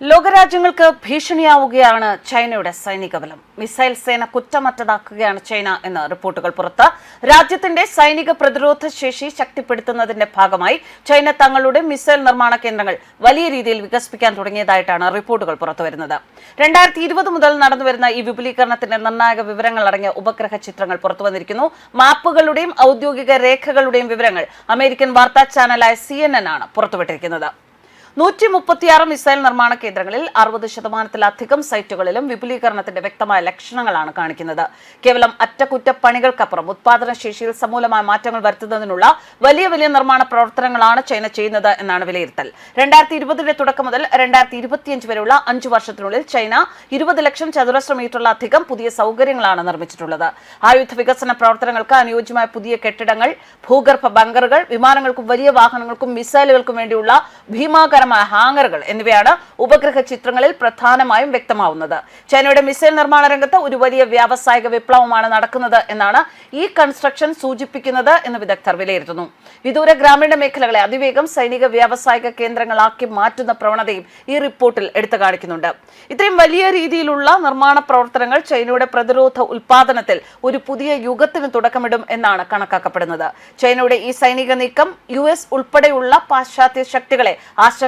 ലോകരാജ്യങ്ങൾക്ക് ഭീഷണിയാവുകയാണ് ചൈനയുടെ സൈനിക ബലം മിസൈൽ സേന കുറ്റമറ്റതാക്കുകയാണ് ചൈന എന്ന് റിപ്പോർട്ടുകൾ പുറത്ത്. രാജ്യത്തിന്റെ സൈനിക പ്രതിരോധ ശേഷി ശക്തിപ്പെടുത്തുന്നതിന്റെ ഭാഗമായി ചൈന തങ്ങളുടെ മിസൈൽ നിർമ്മാണ കേന്ദ്രങ്ങൾ വലിയ രീതിയിൽ വികസിപ്പിക്കാൻ തുടങ്ങിയതായിട്ടാണ് റിപ്പോർട്ടുകൾ പുറത്തുവരുന്നത്. രണ്ടായിരത്തി ഇരുപത് മുതൽ നടന്നുവരുന്ന ഈ വിപുലീകരണത്തിന്റെ നിർണായക വിവരങ്ങൾ അടങ്ങിയ ഉപഗ്രഹ ചിത്രങ്ങൾ പുറത്തുവന്നിരിക്കുന്നു. മാപ്പുകളുടെയും ഔദ്യോഗിക രേഖകളുടെയും വിവരങ്ങൾ അമേരിക്കൻ വാർത്താ ചാനലായ സി ആണ് പുറത്തുവിട്ടിരിക്കുന്നത്. നൂറ്റി മുപ്പത്തിയാറ് മിസൈൽ നിർമ്മാണ കേന്ദ്രങ്ങളിൽ അറുപത് ശതമാനത്തിലധികം സൈറ്റുകളിലും വിപുലീകരണത്തിന്റെ വ്യക്തമായ ലക്ഷണങ്ങളാണ് കാണിക്കുന്നത്. കേവലം അറ്റകുറ്റപ്പണികൾക്കപ്പുറം ഉത്പാദനശേഷിയിൽ സമൂലമായ മാറ്റങ്ങൾ വരുത്തുന്നതിനുള്ള വലിയ വലിയ നിർമ്മാണ പ്രവർത്തനങ്ങളാണ് ചൈന ചെയ്യുന്നത് എന്നാണ് വിലയിരുത്തൽ. രണ്ടായിരത്തി ഇരുപതിന്റെ തുടക്കം മുതൽ രണ്ടായിരത്തി ഇരുപത്തിയഞ്ച് വരെയുള്ള അഞ്ചു വർഷത്തിനുള്ളിൽ ചൈന ഇരുപത് ലക്ഷം ചതുരശ്ര മീറ്ററിലധികം പുതിയ സൗകര്യങ്ങളാണ് നിർമ്മിച്ചിട്ടുള്ളത്. ആയുധ വികസന പ്രവർത്തനങ്ങൾക്ക് അനുയോജ്യമായ പുതിയ കെട്ടിടങ്ങൾ ഭൂഗർഭ ബങ്കറുകൾ വിമാനങ്ങൾക്കും വലിയ വാഹനങ്ങൾക്കും മിസൈലുകൾക്കും വേണ്ടിയുള്ള ഭീമാകരമായ ഹാങ്ങറുകൾ എന്നിവയാണ് ഉപഗ്രഹ ചിത്രങ്ങളിൽ പ്രധാനമായും വ്യക്തമാവുന്നത്. ചൈനയുടെ മിസൈൽ നിർമ്മാണ രംഗത്ത് ഒരു വലിയ വ്യാവസായിക വിപ്ലവമാണ് നടക്കുന്നത് എന്നാണ് ഈ കൺസ്ട്രക്ഷൻ സൂചിപ്പിക്കുന്നത് എന്ന് വിദഗ്ധർ വിലയിരുത്തുന്നു. വിദൂര ഗ്രാമീണ മേഖലകളെ അതിവേഗം സൈനിക വ്യാവസായിക കേന്ദ്രങ്ങളാക്കി മാറ്റുന്ന പ്രവണതയും ഈ റിപ്പോർട്ടിൽ എടുത്തു കാണിക്കുന്നുണ്ട്. ഇത്രയും വലിയ രീതിയിലുള്ള നിർമ്മാണ പ്രവർത്തനങ്ങൾ ചൈനയുടെ പ്രതിരോധ ഉൽപാദനത്തിൽ ഒരു പുതിയ യുഗത്തിന് തുടക്കമിടും എന്നാണ് കണക്കാക്കപ്പെടുന്നത്. ചൈനയുടെ ഈ സൈനിക നീക്കം യു എസ് ഉൾപ്പെടെയുള്ള പാശ്ചാത്യ ശക്തികളെ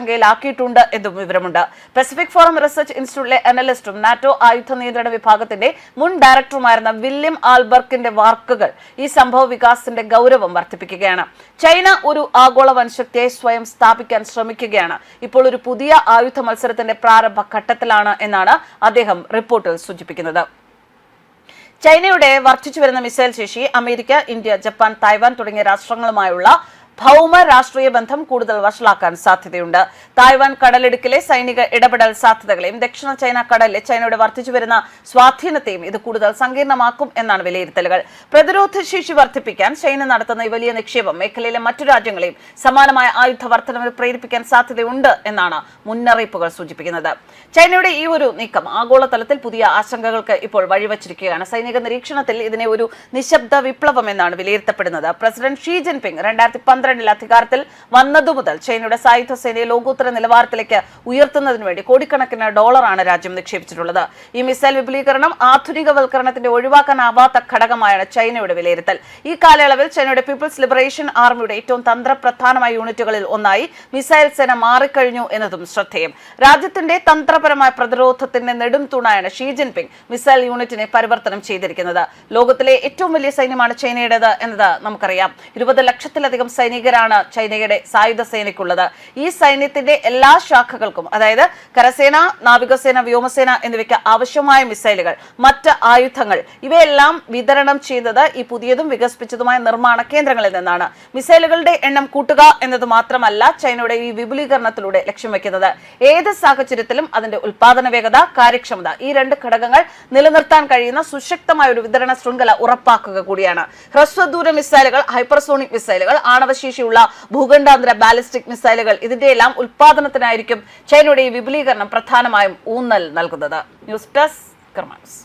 ആശങ്കയിലാക്കിയിട്ടുണ്ട് എന്നും വിവരമുണ്ട്. പസഫിക് ഫോറം റിസർച്ച് ഇൻസ്റ്റിറ്റ്യൂട്ടിലെ അനലിസ്റ്റും നാറ്റോ ആയുധ നിയന്ത്രണ വിഭാഗത്തിന്റെ മുൻ ഡയറക്ടറുമായിരുന്ന വില്യം ആൽബർക്കിന്റെ വാക്കുകൾ ഈ സംഭവ വികാസത്തിന്റെ ഗൗരവം വർദ്ധിപ്പിക്കുകയാണ്. ചൈന ഒരു ആഗോള വൻശക്തിയെ സ്വയം സ്ഥാപിക്കാൻ ശ്രമിക്കുകയാണ്. ഇപ്പോൾ ഒരു പുതിയ ആയുധ മത്സരത്തിന്റെ പ്രാരംഭ ഘട്ടത്തിലാണ് എന്നാണ് അദ്ദേഹം റിപ്പോർട്ടിൽ സൂചിപ്പിക്കുന്നത്. ചൈനയുടെ വർദ്ധിച്ചു വരുന്ന മിസൈൽ ശേഷി അമേരിക്ക ഇന്ത്യ ജപ്പാൻ തായ്വാൻ തുടങ്ങിയ രാഷ്ട്രങ്ങളുമായുള്ള ഭൗമ രാഷ്ട്രീയ ബന്ധം കൂടുതൽ വഷളാക്കാൻ സാധ്യതയുണ്ട്. തായ്വാൻ കടലിടുക്കിലെ സൈനിക ഇടപെടൽ സാധ്യതകളെയും ദക്ഷിണ ചൈന കടലിലെ ചൈനയുടെ വർദ്ധിച്ചു വരുന്ന സ്വാധീനത്തെയും ഇത് കൂടുതൽ സങ്കീർണമാക്കും എന്നാണ് വിലയിരുത്തലുകൾ. പ്രതിരോധ ശേഷി വർദ്ധിപ്പിക്കാൻ ചൈന നടത്തുന്ന വലിയ നിക്ഷേപം മേഖലയിലെ മറ്റു രാജ്യങ്ങളെയും സമാനമായ ആയുധ വർധനവിൽ പ്രേരിപ്പിക്കാൻ സാധ്യതയുണ്ട് എന്നാണ് മുന്നറിയിപ്പുകൾ സൂചിപ്പിക്കുന്നത്. ചൈനയുടെ ഈ ഒരു നീക്കം ആഗോളതലത്തിൽ പുതിയ ആശങ്കകൾക്ക് ഇപ്പോൾ വഴിവച്ചിരിക്കുകയാണ്. സൈനിക നിരീക്ഷണത്തിൽ ഇതിനെ ഒരു നിശബ്ദ വിപ്ലവം എന്നാണ് വിലയിരുത്തപ്പെടുന്നത്. പ്രസിഡന്റ് ഷീ ജിൻപിങ് രണ്ടായിരത്തി പന്ത്രണ്ടിൽ അധികാരത്തിൽ വന്നതു മുതൽ ചൈനയുടെ സായുധ സേനയെ ലോകോത്തര നിലവാരത്തിലേക്ക് ഉയർത്തുന്നതിന് വേണ്ടി കോടിക്കണക്കിന് ഡോളറാണ് രാജ്യം നിക്ഷേപിച്ചിട്ടുള്ളത്. ഈ മിസൈൽ വിപുലീകരണം ആധുനികവൽക്കരണത്തിന്റെ ഒഴിവാക്കാനാവാത്ത ഘടകമായാണ് ചൈനയുടെ വിലയിരുത്തൽ. ഈ കാലയളവിൽ ചൈനയുടെ പീപ്പിൾസ് ലിബറേഷൻ ആർമിയുടെ ഏറ്റവും തന്ത്രപ്രധാനമായ യൂണിറ്റുകളിൽ ഒന്നായി മിസൈൽ സേന മാറിക്കഴിഞ്ഞു എന്നതും ശ്രദ്ധേയം. രാജ്യത്തിന്റെ തന്ത്രപരമായ പ്രതിരോധത്തിന്റെ നെടും തൂണായാണ് ഷീ ജിൻപിങ് മിസൈൽ യൂണിറ്റിനെ പരിവർത്തനം ചെയ്തിരിക്കുന്നത്. ലോകത്തിലെ ഏറ്റവും വലിയ സൈന്യമാണ് ചൈനയുടേത് എന്നത് നമുക്കറിയാം. ഇരുപത് ലക്ഷത്തിലധികം സൈനികരാണ് ചൈനയുടെ സായുധ സേനയ്ക്കുള്ളത്. ഈ സൈന്യത്തിന്റെ എല്ലാ ശാഖകൾക്കും അതായത് കരസേന നാവികസേന വ്യോമസേന എന്നിവയ്ക്ക് ആവശ്യമായ മിസൈലുകൾ മറ്റ് ആയുധങ്ങൾ ഇവയെല്ലാം വിതരണം ചെയ്യുന്നത് ഈ പുതിയതും വികസിപ്പിച്ചതുമായ നിർമ്മാണ കേന്ദ്രങ്ങളിൽ നിന്നാണ്. മിസൈലുകളുടെ എണ്ണം കൂട്ടുക എന്നത് മാത്രമല്ല ചൈനയുടെ ഈ വിപുലീകരണത്തിലൂടെ ലക്ഷ്യം വെക്കുന്നത് ഏത് സാഹചര്യത്തിലും അതിന്റെ ഉൽപാദന വേഗത കാര്യക്ഷമത ഈ രണ്ട് ഘടകങ്ങൾ നിലനിർത്താൻ കഴിയുന്ന സുശക്തമായ ഒരു വിതരണ ശൃംഖല ഉറപ്പാക്കുക കൂടിയാണ്. ഹ്രസ്വദൂര മിസൈലുകൾ ഹൈപ്പർസോണിക് മിസൈലുകൾ ആണവശേഷിയുള്ള ഭൂഖണ്ഡാന്തര ബാലിസ്റ്റിക് മിസൈലുകൾ ഇതിന്റെ എല്ലാം ഉൽപാദനത്തിനായിരിക്കും ചൈനയുടെ ഈ വിപുലീകരണം പ്രധാനമായും ഊന്നൽ നൽകുന്നത്. News desk കർമാൻസ്